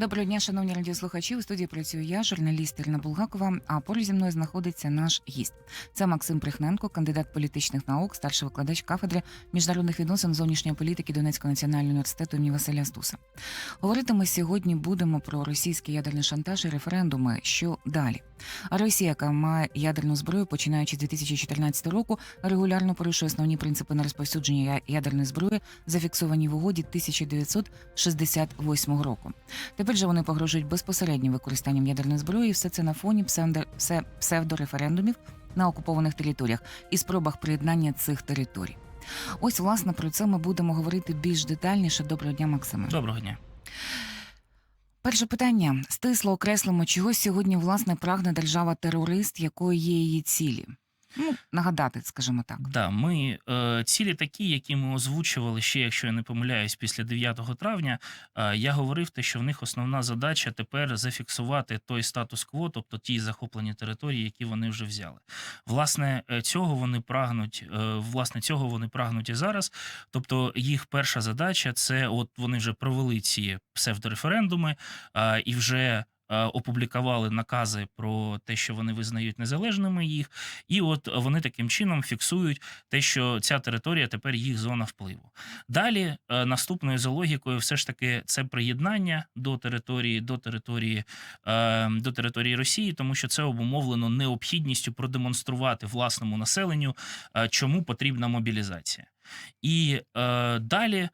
Доброго дня, шановні радіослухачі. У студії працюю я, журналіст Ірина Булгакова. А поруч зі мною знаходиться наш гість. Це Максим Прихненко, кандидат політичних наук, старший викладач кафедри міжнародних відносин зовнішньої політики Донецького національного університету імені Василя Стуса. Говорити ми сьогодні будемо про російський ядерний шантаж і референдуми. Що далі? А Росія, яка має ядерну зброю, починаючи з 2014 року, регулярно порушує основні принципи на розповсюдження ядерної зброї, зафіксовані в угоді 1968 року. Тепер же вони погрожують безпосереднім використанням ядерної зброї, і все це на фоні псевдо, псе- псевдореферендумів на окупованих територіях і спробах приєднання цих територій. Ось, власне, про це ми будемо говорити більш детальніше. Доброго дня, Максиме. Доброго дня. Перше питання: стисло окреслимо, чого сьогодні власне прагне держава-терорист, якої є її цілі. Ну, нагадати, скажімо так. Да, ми е, цілі такі, які ми озвучували ще, якщо я не помиляюсь, після 9 травня. Е, я говорив те, що в них основна задача тепер зафіксувати той статус-кво, тобто ті захоплені території, які вони вже взяли. Власне, е, цього вони прагнуть. Е, власне, цього вони прагнуть і зараз. Тобто, їх перша задача це от вони вже провели ці псевдореферендуми е, і вже. Е, Опублікували накази про те, що вони визнають незалежними їх, і от вони таким чином фіксують те, що ця територія тепер їх зона впливу. Далі е, наступною за логікою, все ж таки, це приєднання до території, до території, е, до території Росії, тому що це обумовлено необхідністю продемонструвати власному населенню, чому потрібна мобілізація. І е, далі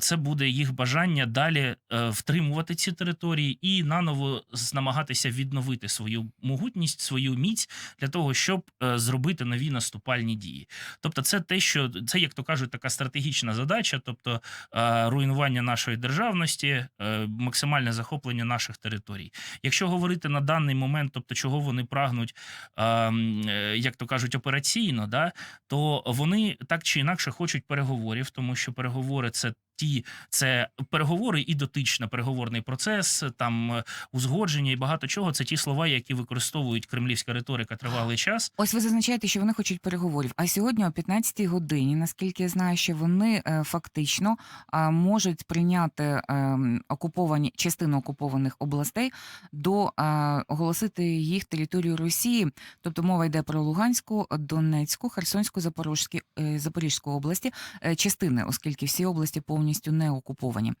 це буде їх бажання далі е, втримувати ці території і наново намагатися відновити свою могутність, свою міць для того, щоб е, зробити нові наступальні дії. Тобто, це те, що це, як то кажуть, така стратегічна задача, тобто е, руйнування нашої державності, е, максимальне захоплення наших територій. Якщо говорити на даний момент, тобто чого вони прагнуть, е, м, е, як то кажуть, операційно, да, то вони так чи інакше хочуть переговорів, тому що переговори це. Ті це переговори і дотична переговорний процес, там е, узгодження і багато чого. Це ті слова, які використовують кремлівська риторика тривалий час. Ось ви зазначаєте, що вони хочуть переговорів. А сьогодні о 15-й годині, наскільки я знаю, що вони е, фактично можуть прийняти е, окуповані частину окупованих областей до е, оголосити їх територію Росії. Тобто мова йде про Луганську, Донецьку, Херсонську, Запорізьку, Запорізьку області, частини, оскільки всі області повністю не окуповані.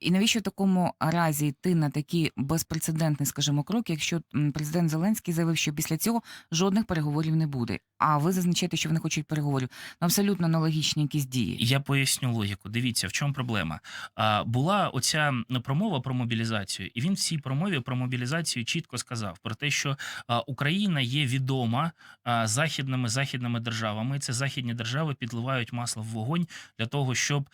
І навіщо в такому разі йти на такі безпрецедентні, скажімо, кроки, якщо президент Зеленський заявив, що після цього жодних переговорів не буде. А ви зазначаєте, що вони хочуть переговорів. Ну, абсолютно аналогічні якісь дії. Я поясню логіку. Дивіться, в чому проблема. Була оця промова про мобілізацію, і він в цій промові про мобілізацію чітко сказав про те, що Україна є відома західними західними державами. Це західні держави підливають масло в вогонь для того, щоб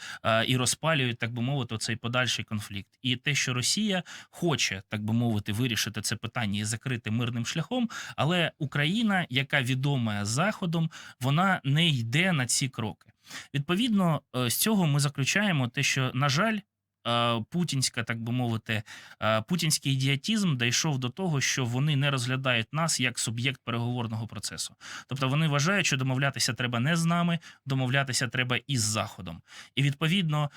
і розпалюють, так би мовити, оцей подальший конфлікт. І те, що Росія хоче, так би мовити, вирішити це питання і закрити мирним шляхом, але Україна, яка відома Заходом, вона не йде на ці кроки. Відповідно, е, з цього ми заключаємо те, що, на жаль, путінська, так би мовити, путінський ідіотізм дійшов до того, що вони не розглядають нас як суб'єкт переговорного процесу. Тобто вони вважають, що домовлятися треба не з нами, домовлятися треба із Заходом. І відповідно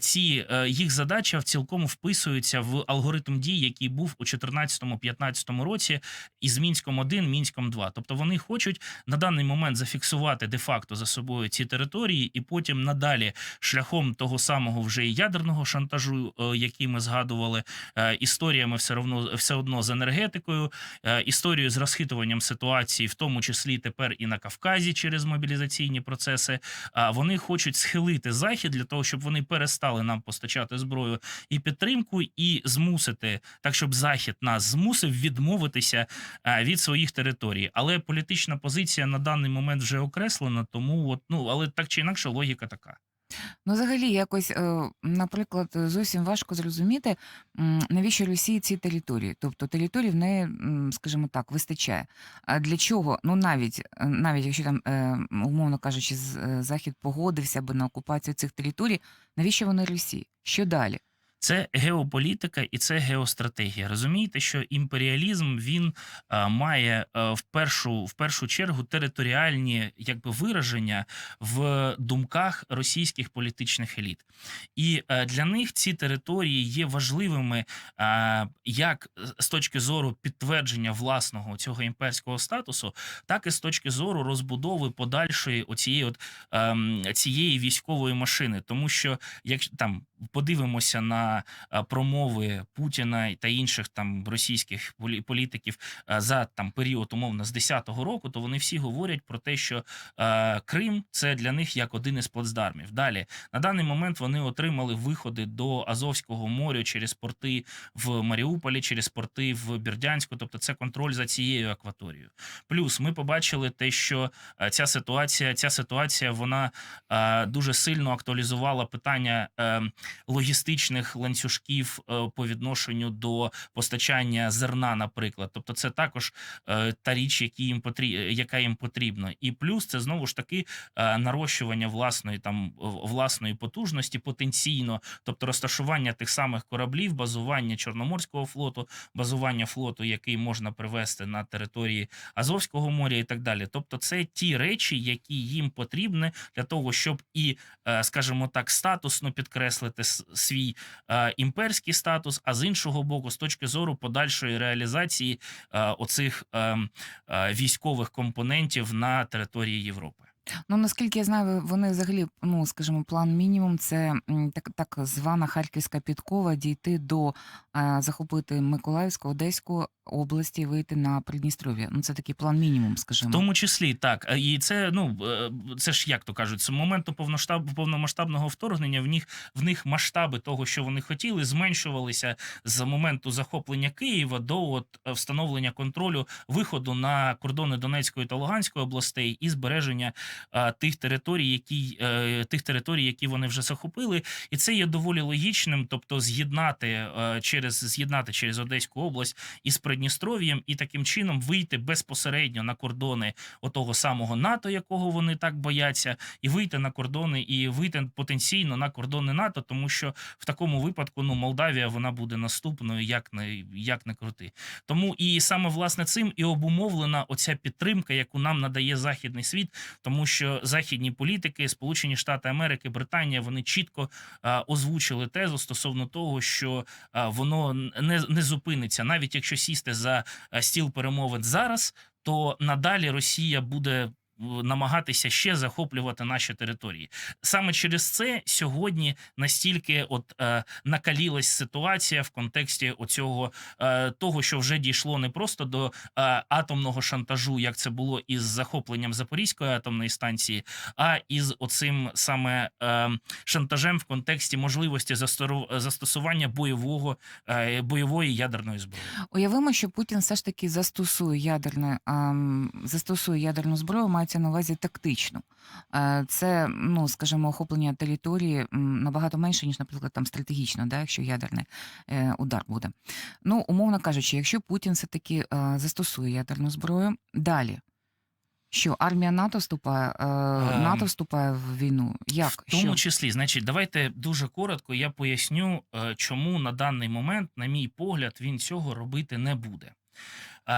ці е, їх задача цілком вписується в алгоритм дій, який був у 2014-2015 році із Мінськом 1 Мінськом 2 Тобто вони хочуть на даний момент зафіксувати де-факто за собою ці території, і потім надалі шляхом того самого вже і ядерного шантажу, е, який ми згадували, е, історіями все одно все одно з енергетикою, е, історією з розхитуванням ситуації, в тому числі тепер і на Кавказі через мобілізаційні процеси. Вони хочуть схилити захід для того, щоб вони перестали нам постачати зброю і підтримку, і змусити так, щоб захід нас змусив відмовитися від своїх територій. Але політична позиція на даний момент вже окреслена, тому от ну але так чи інакше логіка така. Ну, взагалі, якось, е, наприклад, зовсім важко зрозуміти, навіщо Росії ці території. Тобто території в неї, м, скажімо так, вистачає. А для чого? Ну, навіть, е, навіть якщо там, е, умовно кажучи, з- Захід погодився би на окупацію цих територій, навіщо вони Росії? Що далі? Це геополітика і це геостратегія. Розумієте, що імперіалізм він е, має е, в першу в першу чергу територіальні якби вираження в думках російських політичних еліт. І е, для них ці території є важливими як з точки зору підтвердження власного цього імперського статусу, так і з точки зору розбудови подальшої оцієї от ем, цієї військової машини, тому що якщо там подивимося на е, промови Путіна та інших там російських полі- політиків е, за там період умовно з 10-го року, то вони всі говорять про те, що е, Крим це для них як один із плацдармів. Далі на даний момент вони отримали виходи до Азовського моря через порти в Маріуполі, через порти в Бердянську, тобто це контроль за цією акваторією. Плюс ми побачили те, що е, ця ситуація, ця ситуація вона е, дуже сильно актуалізувала питання е, логістичних ланцюжків е, по відношенню до постачання зерна, наприклад. Тобто, це також е, та річ, які їм потрі... яка їм потрібна. І плюс це знову ж таки е, нарощування власної там власної потужності потенційно, тобто розташування тих самих кораблів, базування Чорноморського флоту, базування флоту, який можна привести на території Азовського моря і так далі. Тобто, це ті речі, які їм потрібні для того, щоб і, е, скажімо так, статусно підкреслити с- свій е, імперський статус, а з іншого боку, з точки зору подальшої реалізації е, оцих е, е, військових компонентів на території Європи. Ну наскільки я знаю, вони взагалі, ну скажімо, план мінімум це м, так, так звана харківська підкова дійти до е, захопити Миколаївську, Одеську області і вийти на Придністров'я. Ну це такий план мінімум, В тому числі так, Е, і це ну е, це ж як то кажуть, з моменту повноштаб, повномасштабного вторгнення в них в них масштаби того, що вони хотіли, зменшувалися з моменту захоплення Києва до от е, встановлення контролю виходу на кордони Донецької та Луганської областей і збереження тих територій, які е, тих територій, які вони вже захопили, і це є доволі логічним, тобто з'єднати е, через з'єднати через Одеську область із Придністров'ям і таким чином вийти безпосередньо на кордони отого самого НАТО, якого вони так бояться, і вийти на кордони, і вийти потенційно на кордони НАТО, тому що в такому випадку ну Молдавія вона буде наступною, як не як не крути. Тому і саме власне цим і обумовлена оця підтримка, яку нам надає західний світ, тому що західні політики, Сполучені Штати Америки, Британія, вони чітко е, озвучили тезу стосовно того, що е, воно не, не зупиниться, навіть якщо сісти за е, стіл перемовин зараз, то надалі Росія буде намагатися ще захоплювати наші території. Саме через це сьогодні настільки от е, накалілась ситуація в контексті оцього е, того, що вже дійшло не просто до е, атомного шантажу, як це було із захопленням Запорізької атомної станції, а із оцим саме е, шантажем в контексті можливості застосування бойового е, бойової ядерної зброї. Уявимо, що Путін все ж таки застосує ядерне ем, застосує ядерну зброю, мається на увазі тактичну. Е, Це, ну скажімо, охоплення території набагато менше, ніж, наприклад, там стратегічно, да, якщо ядерний е, удар буде. Ну, умовно кажучи, якщо Путін все таки е, застосує ядерну зброю, далі. Що армія НАТО вступає, Ем, НАТО вступає в війну. Як? В тому що? числі, значить, давайте дуже коротко я поясню, чому на даний момент, на мій погляд, він цього робити не буде.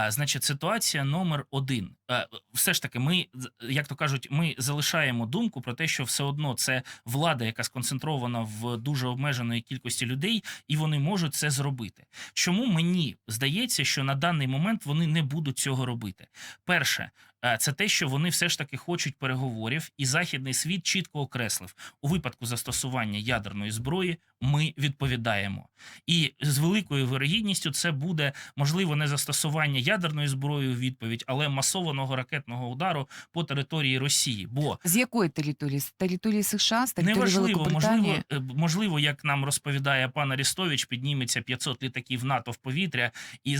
Значить, ситуація номер один. Е, Все ж таки, ми, як то кажуть, ми залишаємо думку про те, що все одно це влада, яка сконцентрована в дуже обмеженої кількості людей, і вони можуть це зробити. Чому мені здається, що на даний момент вони не будуть цього робити? Перше, е, це те, що вони все ж таки хочуть переговорів, і західний світ чітко окреслив у випадку застосування ядерної зброї. Ми відповідаємо, і з великою вирогідністю це буде можливо не застосування ядерної зброї у відповідь, але масованого ракетного удару по території Росії. Бо З якої території? З території США, з території Неважливо, можливо, е, можливо, як нам розповідає пан Арістович, підніметься 500 літаків НАТО в повітря і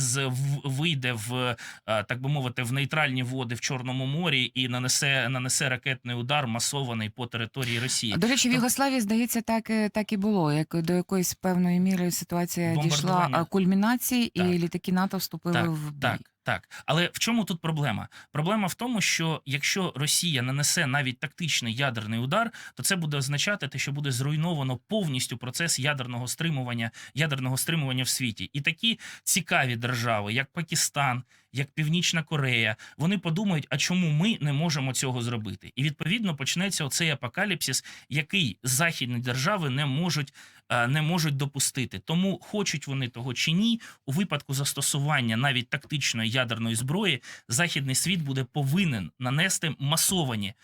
вийде в е, так би мовити в нейтральні води в Чорному морі і нанесе нанесе ракетний удар масований по території Росії. До речі, в Югославії, здається, так, так і було. Як до якоїсь певної міри ситуація дійшла кульмінації, і літаки НАТО вступили Так, в бій. Так, Так, але в чому тут проблема? Проблема в тому, що якщо Росія нанесе навіть тактичний ядерний удар, то це буде означати те, що буде зруйновано повністю процес ядерного стримування, ядерного стримування в світі. І такі цікаві держави, як Пакистан, як Північна Корея, вони подумають, а чому ми не можемо цього зробити? І відповідно почнеться оцей апокаліпсис, який західні держави не можуть. Е, Не можуть допустити, тому хочуть вони того чи ні, у випадку застосування навіть тактичної ядерної зброї, західний світ буде повинен нанести масовані е,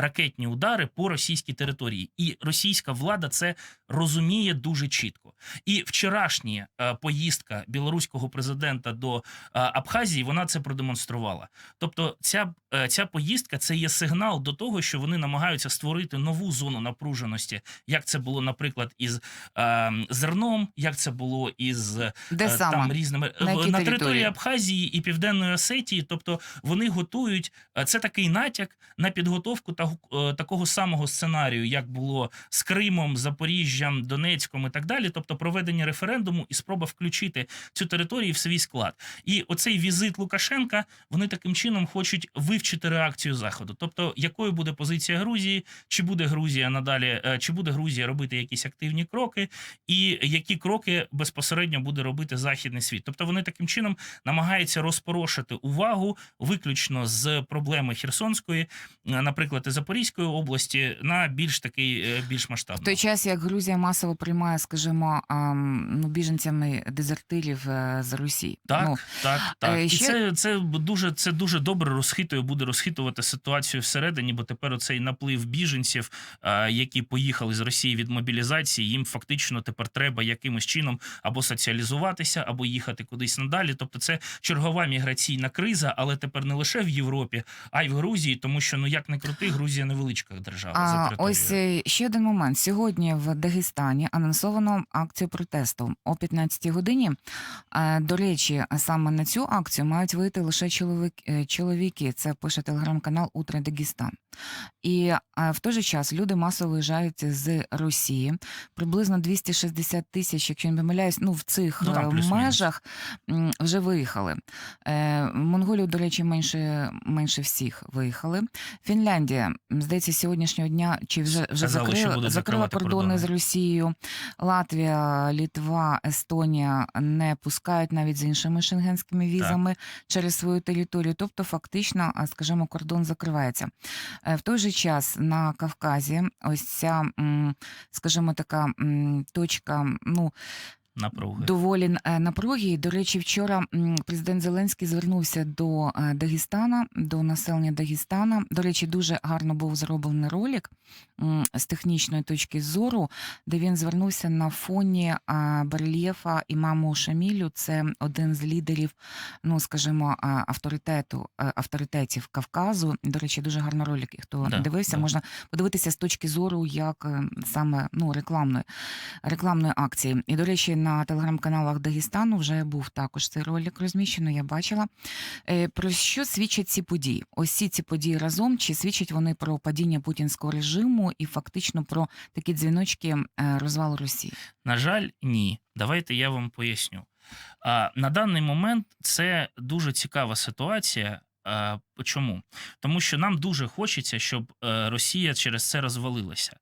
ракетні удари по російській території, і російська влада це розуміє дуже чітко. І вчорашня е, поїздка білоруського президента до Абхазії вона це продемонструвала. Тобто, ця, ця поїздка це є сигнал до того, що вони намагаються створити нову зону напруженості, як це було, наприклад, із е, зерном, як це було із е, там різними На на, території? території Абхазії і Південної Осетії. Тобто вони готують е, це такий натяк на підготовку та, е, такого самого сценарію, як було з Кримом, Запоріжжям, Донецьком і так далі. Тобто проведення референдуму і спроба включити цю територію в свій склад. І оцей візит Лукашенка вони таким чином хочуть вивчити реакцію заходу. Тобто, якою буде позиція Грузії, чи буде Грузія надалі, е, чи буде Грузія робити якісь активні кроки, і які кроки безпосередньо буде робити західний світ. Тобто вони таким чином намагаються розпорошити увагу виключно з проблеми Херсонської, е, наприклад, і Запорізької області на більш такий е, більш В масштабний. той час, як Грузія масово приймає, скажімо, ну, біженцями дезертирів з Росії. Так, Ну, так, так. е, І це, це дуже це дуже добре розхитує, буде розхитувати ситуацію всередині, бо тепер оцей наплив біженців, які поїхали з Росії від мобілізації, їм фактично тепер треба якимось чином або соціалізуватися, або їхати кудись надалі. Тобто, це чергова міграційна криза, але тепер не лише в Європі, а й в Грузії, тому що ну як не крути, Грузія невеличка держава за А, територією. ось е, ще один момент. Сьогодні в Дагестані анонсовано акцію протесту о 15-й годині. Е, До речі, саме на цю акцію мають вийти лише чоловік, е, чоловіки. Це пише телеграм-канал Утро Дагестан. І в той же час люди масово виїжджають з Росії. Приблизно 260 тисяч, якщо не помиляюсь, ну в цих Ну, там е, межах вже виїхали. Е, Монголію, до речі, менше, менше всіх виїхали. Фінляндія, здається, сьогоднішнього дня чи вже вже Казали, закрила, закрила кордони кордони. з Росією. Латвія, Літва, Естонія не пускають навіть з іншими шенгенськими візами через свою територію. Тобто, фактично, скажімо, кордон закривається. Е, В той же час на Кавказі ось ця, скажімо, така точка, ну напруги. доволі е, напруги. До речі, вчора президент Зеленський звернувся до е, Дагестана, до населення Дагестана. До речі, дуже гарно був зроблений ролик з технічної точки зору, де він звернувся на фоні а, барельєфа імаму Шамілю. Це один з лідерів, ну скажімо, авторитету е, авторитетів Кавказу. До речі, дуже гарний ролик. Хто Да, дивився, да. можна подивитися з точки зору, як е, саме ну рекламної рекламної акції. І, до речі, на телеграм-каналах Дагестану вже був також цей ролик розміщено, я бачила. Е, Про що свідчать ці події? Ось ці ці події разом, чи свідчать вони про падіння путінського режиму і фактично про такі дзвіночки е, розвалу Росії? На жаль, ні. Давайте я вам поясню. На даний момент це дуже цікава ситуація. А, чому? Тому що нам дуже хочеться, щоб е, Росія через це розвалилася.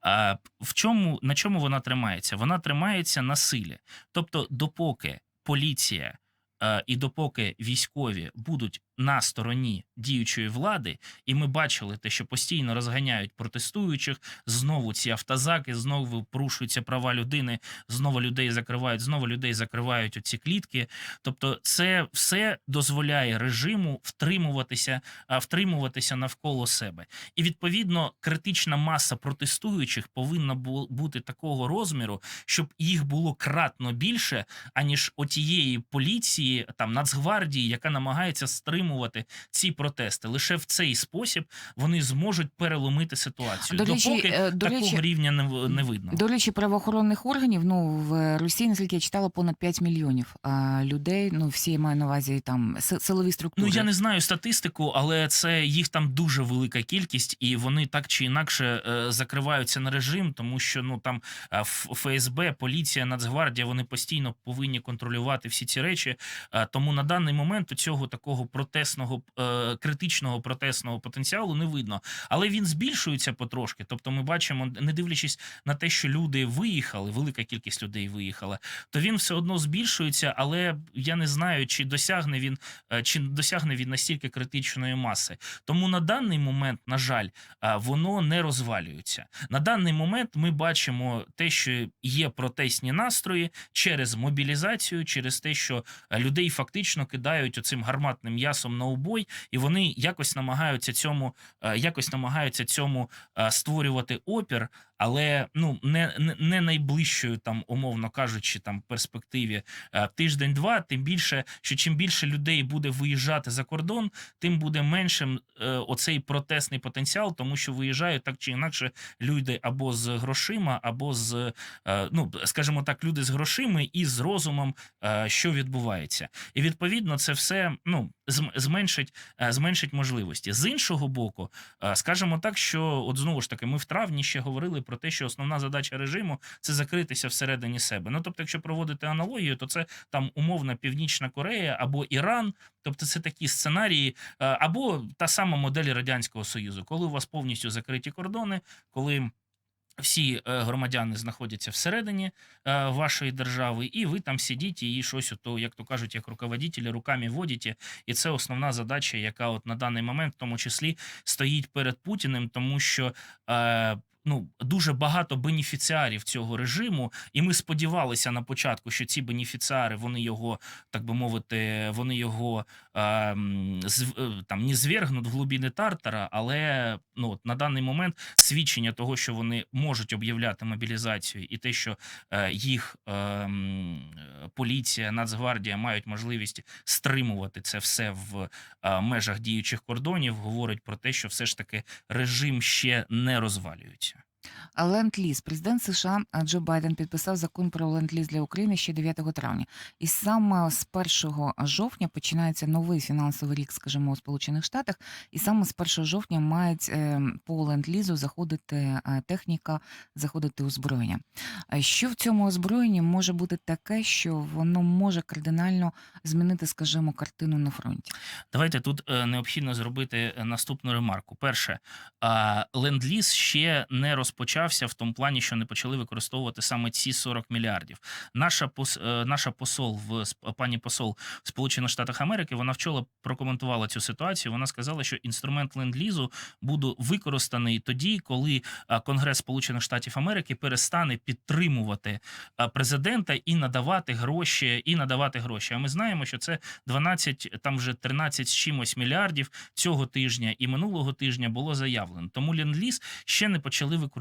А, в чому, на чому вона тримається? Вона тримається на силі. Тобто, допоки поліція е, і допоки військові будуть на стороні діючої влади, і ми бачили те, що постійно розганяють протестуючих, знову ці автозаки, знову порушуються права людини, знову людей закривають, знову людей закривають оці клітки. Тобто, це все дозволяє режиму втримуватися, а, втримуватися навколо себе. І відповідно критична маса протестуючих повинна бу- бути такого розміру, щоб їх було кратно більше, аніж отієї поліції, там Нацгвардії, яка намагається стримувати стримувати ці протести. Лише в цей спосіб вони зможуть переломити ситуацію. До речі, Допоки е, до такого рівня не, не видно. До речі, правоохоронних органів ну в Росії, наскільки я читала, понад 5 мільйонів а, людей. Ну всі маю на увазі там силові структури. Ну я не знаю статистику, але це їх там дуже велика кількість, і вони так чи інакше е, закриваються на режим, тому що ну там е, ФСБ, поліція, Нацгвардія вони постійно повинні контролювати всі ці речі. Е, Тому на даний момент у цього такого протестного е, критичного протестного потенціалу не видно, але він збільшується потрошки. Тобто, ми бачимо, не дивлячись на те, що люди виїхали, велика кількість людей виїхала, то він все одно збільшується, але я не знаю, чи досягне він е, чи досягне він настільки критичної маси. Тому на даний момент, на жаль, е, воно не розвалюється. На даний момент ми бачимо те, що є протестні настрої через мобілізацію, через те, що людей фактично кидають оцим гарматним м'ясом на убой, і вони якось намагаються цьому, е, якось намагаються цьому е, створювати опір. Але ну не, не, не найближчою, там умовно кажучи, там перспективі е, тиждень-два, тим більше, що чим більше людей буде виїжджати за кордон, тим буде меншим е, оцей протестний потенціал, тому що виїжджають так чи інакше люди або з грошима, або з е, ну скажімо так, люди з грошима і з розумом, е, що відбувається, і відповідно це все ну зм- зменшить, е, зменшить можливості. З іншого боку, е, скажімо так, що от знову ж таки, ми в травні ще говорили про те, що основна задача режиму це закритися всередині себе. Ну тобто, якщо проводити аналогію, то це там умовна Північна Корея або Іран. Тобто, це такі сценарії, е, або та сама модель радянського союзу, коли у вас повністю закриті кордони, коли. Всі е, громадяни знаходяться всередині е, вашої держави, і ви там сидіть і щось, ото, як то кажуть, як руководителі руками водите. І це основна задача, яка от на даний момент, в тому числі, стоїть перед Путіним, тому що ну дуже багато бенефіціарів цього режиму, і ми сподівалися на початку, що ці бенефіціари вони його, так би мовити, вони його е, е, там не звергнуть в глибини Тартара, але ну от на даний момент свідчення того, що вони можуть об'являти мобілізацію, і те, що е, їх е, поліція, Нацгвардія мають можливість стримувати це все в е, межах діючих кордонів, говорить про те, що все ж таки режим ще не розвалюється. Ленд-ліз. Президент США Джо Байден підписав закон про ленд-ліз для України ще 9 травня. І саме з 1 жовтня починається новий фінансовий рік, скажімо, у Сполучених Штатах. І саме з 1 жовтня мають е, по ленд-лізу заходити е, техніка, заходити озброєння. Що в цьому озброєнні може бути таке, що воно може кардинально змінити, скажімо, картину на фронті? Давайте тут е, необхідно зробити е, наступну ремарку. Перше, ленд-ліз ще не розпочався в тому плані, що не почали використовувати саме ці 40 мільярдів. Наша пос, е, наша посол в пані посол в Сполучених Штатах Америки вона вчора прокоментувала цю ситуацію. Вона сказала, що інструмент ленд-лізу буде використаний тоді, коли Конгрес Сполучених Штатів Америки перестане підтримувати президента і надавати гроші, і надавати гроші. А ми знаємо, що це 12, там вже 13 з чимось мільярдів цього тижня і минулого тижня було заявлено. Тому ленд-ліз ще не почали використовувати.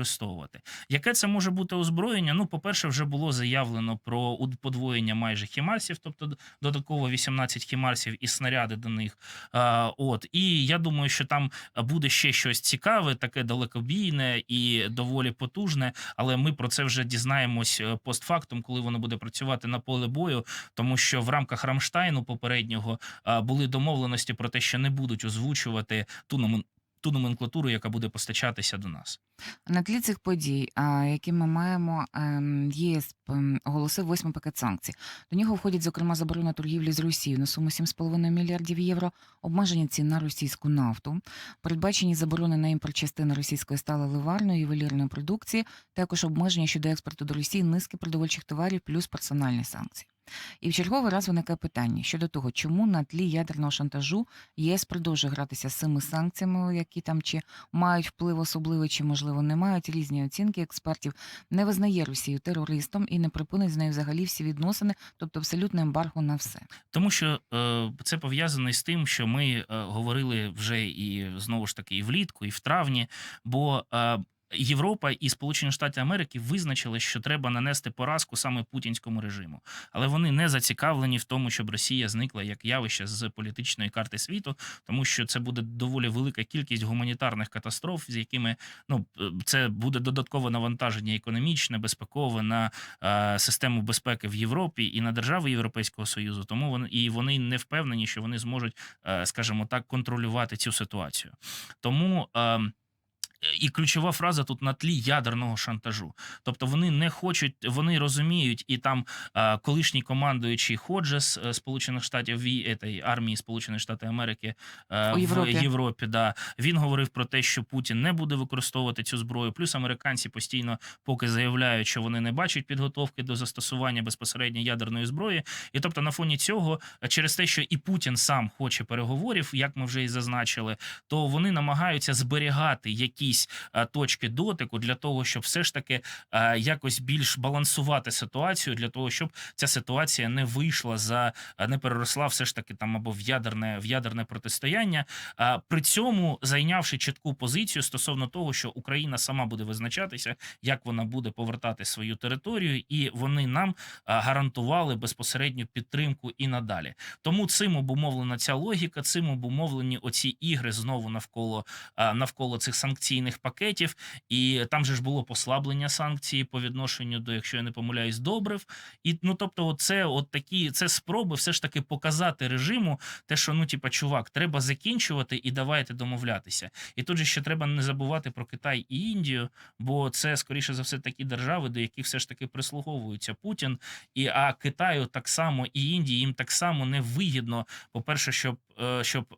Яке це може бути озброєння? Ну, по-перше, вже було заявлено про подвоєння майже хімарсів, тобто додатково 18 хімарсів і снаряди до них. А, от і я думаю, що там буде ще щось цікаве, таке далекобійне і доволі потужне. Але ми про це вже дізнаємось е, постфактум, коли воно буде працювати на поле бою, тому що в рамках Рамштайну попереднього були домовленості про те, що не будуть озвучувати ту ту номенклатуру, яка буде постачатися до нас. На тлі цих подій, які ми маємо, ем, ЄС ем, оголосив восьмий пакет санкцій. До нього входять, зокрема, заборона торгівлі з Росією на суму 7,5 мільярдів євро, обмеження цін на російську нафту, передбачені заборони на імпорт частини російської сталеливарної ювелірної продукції, також обмеження щодо експорту до Росії низки продовольчих товарів плюс персональні санкції. І в черговий раз виникає питання щодо того, чому на тлі ядерного шантажу ЄС продовжує гратися з цими санкціями, які там чи мають вплив особливий, чи можливо не мають різні оцінки експертів, не визнає Росію терористом і не припинить з нею взагалі всі відносини, тобто абсолютне ембарго на все. Тому що е, це пов'язано з тим, що ми е, говорили вже і знову ж таки і влітку, і в травні. Бо е, Європа і Сполучені Штати Америки визначили, що треба нанести поразку саме путінському режиму, але вони не зацікавлені в тому, щоб Росія зникла як явище з політичної карти світу, тому що це буде доволі велика кількість гуманітарних катастроф, з якими ну це буде додаткове навантаження економічне, безпекове на е, систему безпеки в Європі і на держави Європейського союзу. Тому вони і вони не впевнені, що вони зможуть, е, скажімо так, контролювати цю ситуацію. Тому. Е, і ключова фраза тут на тлі ядерного шантажу. Тобто вони не хочуть, вони розуміють, і там колишній командуючий Ходжес е, Сполучених Штатів вій, армії Сполучених Штатів Америки е, в Європі. Європі. Да він говорив про те, що Путін не буде використовувати цю зброю. Плюс американці постійно поки заявляють, що вони не бачать підготовки до застосування безпосередньо ядерної зброї. І тобто, на фоні цього, е, через те, що і Путін сам хоче переговорів, як ми вже і зазначили, то вони намагаються зберігати якісь е, точки дотику для того, щоб все ж таки е, якось більш балансувати ситуацію, для того, щоб ця ситуація не вийшла за е, не переросла все ж таки там або в ядерне в ядерне протистояння. При цьому зайнявши чітку позицію стосовно того, що Україна сама буде визначатися, як вона буде повертати свою територію, і вони нам гарантували безпосередню підтримку і надалі. Тому цим обумовлена ця логіка, цим обумовлені оці ігри знову навколо навколо цих санкційних пакетів. І там же ж було послаблення санкцій по відношенню до, якщо я не помиляюсь, добрив. І ну тобто, це от такі це спроби все ж таки показати режиму, те, що ну, типа, чувак, треба закінчувати і давайте домовлятися. І тут же ще треба не забувати про Китай і Індію, бо це скоріше за все такі держави, до яких все ж таки прислуговується Путін. І а Китаю так само і Індії їм так само не вигідно. По перше, щоб, е, щоб.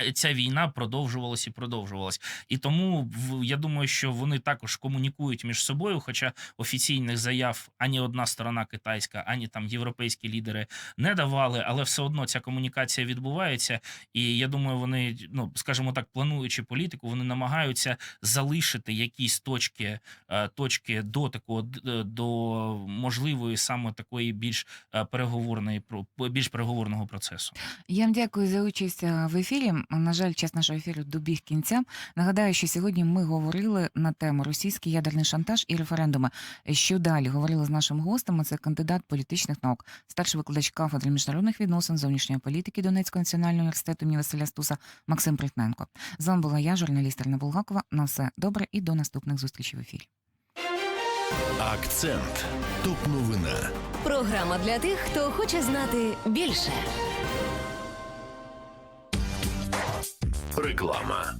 М, Ця війна продовжувалась і продовжувалась, і тому я думаю, що вони також комунікують між собою. Хоча офіційних заяв ані одна сторона китайська, ані там європейські лідери не давали, але все одно ця комунікація відбувається. І я думаю, вони, ну скажімо так, плануючи політику, вони намагаються залишити якісь точки, е, точки дотику до можливої саме такої більш е, переговорної більш переговорного процесу. Я вам дякую за участь е, в ефірі. На жаль, час нашого ефіру добіг кінця. Нагадаю, що сьогодні ми говорили на тему російський ядерний шантаж і референдуми. Що далі говорили з нашим гостем? Це кандидат політичних наук, старший викладач кафедри міжнародних відносин зовнішньої політики Донецького національного університету імені Василя Стуса Максим Притненко. З вами була я, журналіст Ірина Булгакова. На все добре і до наступних зустрічей в ефірі. Акцент. Топ новина. Програма для тих, хто хоче знати більше. Реклама.